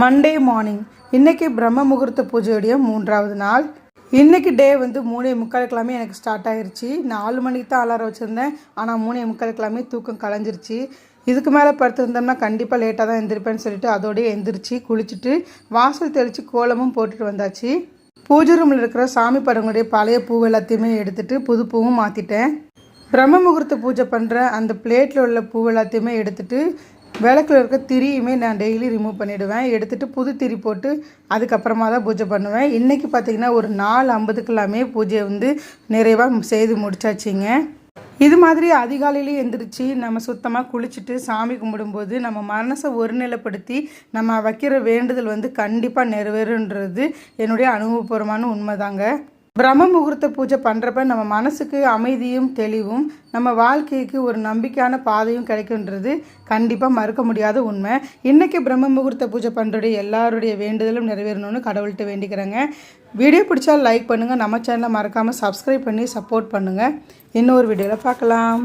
Monday morning இன்றைக்கி பிரம்ம முகூர்த்த பூஜையுடைய மூன்றாவது நாள். இன்றைக்கி டே வந்து மூணே முக்காலுக்கெல்லாமே எனக்கு ஸ்டார்ட் ஆகிருச்சு நாலு மணிக்கு தான் அலாரம் வச்சுருந்தேன். ஆனால் மூணே முக்காலுக்கெல்லாமே தூக்கம் கலைஞ்சிருச்சு. இதுக்கு மேலே படுத்திருந்தோம்னா கண்டிப்பாக லேட்டாக தான் எந்திரிப்பேன்னு சொல்லிட்டு அதோடய எந்திரிச்சு குளிச்சுட்டு வாசல் தெளித்து கோலமும் போட்டுட்டு வந்தாச்சு. பூஜை ரூமில் இருக்கிற சாமி படங்களுடைய பழைய பூ எல்லாத்தையுமே எடுத்துகிட்டு புது பூவும் மாற்றிட்டேன் பிரம்ம முகூர்த்த பூஜை பண்ணுற அந்த பிளேட்டில் உள்ள பூ எல்லாத்தையுமே எடுத்துகிட்டு விளக்குல இருக்க திரியுமே நான் டெய்லி ரிமூவ் பண்ணிவிடுவேன் எடுத்துகிட்டு புது திரி போட்டு அதுக்கப்புறமா தான் பூஜை பண்ணுவேன். இன்றைக்கி பார்த்தீங்கன்னா ஒரு நாலு ஐம்பதுக்கெல்லாமே பூஜையை வந்து நிறைவாக செய்து முடிச்சாச்சிங்க. இது மாதிரி அதிகாலையிலே எந்திரிச்சு நம்ம சுத்தமாக குளிச்சுட்டு சாமி கும்பிடும்போது நம்ம மனசை ஒருநிலைப்படுத்தி நம்ம வைக்கிற வேண்டுதல் வந்து கண்டிப்பாக நிறைவேறுன்றது என்னுடைய அனுபவபூர்வமான உண்மைதாங்க. பிரம்ம முகூர்த்த பூஜை பண்ணுறப்ப நம்ம மனசுக்கு அமைதியும் தெளிவும் நம்ம வாழ்க்கைக்கு ஒரு நம்பிக்கையான பாதையும் கிடைக்குன்றது கண்டிப்பாக மறுக்க முடியாத உண்மை. இன்றைக்கி பிரம்ம முகூர்த்த பூஜை பண்ணுறடைய எல்லாருடைய வேண்டுதலும் நிறைவேறணும்னு கடவுள்கிட்ட வேண்டிக்கிறேங்க. வீடியோ பிடிச்சா லைக் பண்ணுங்கள் நம்ம சேனலை மறக்காமல் சப்ஸ்கிரைப் பண்ணி சப்போர்ட் பண்ணுங்கள் இன்னொரு வீடியோவில் பார்க்கலாம்.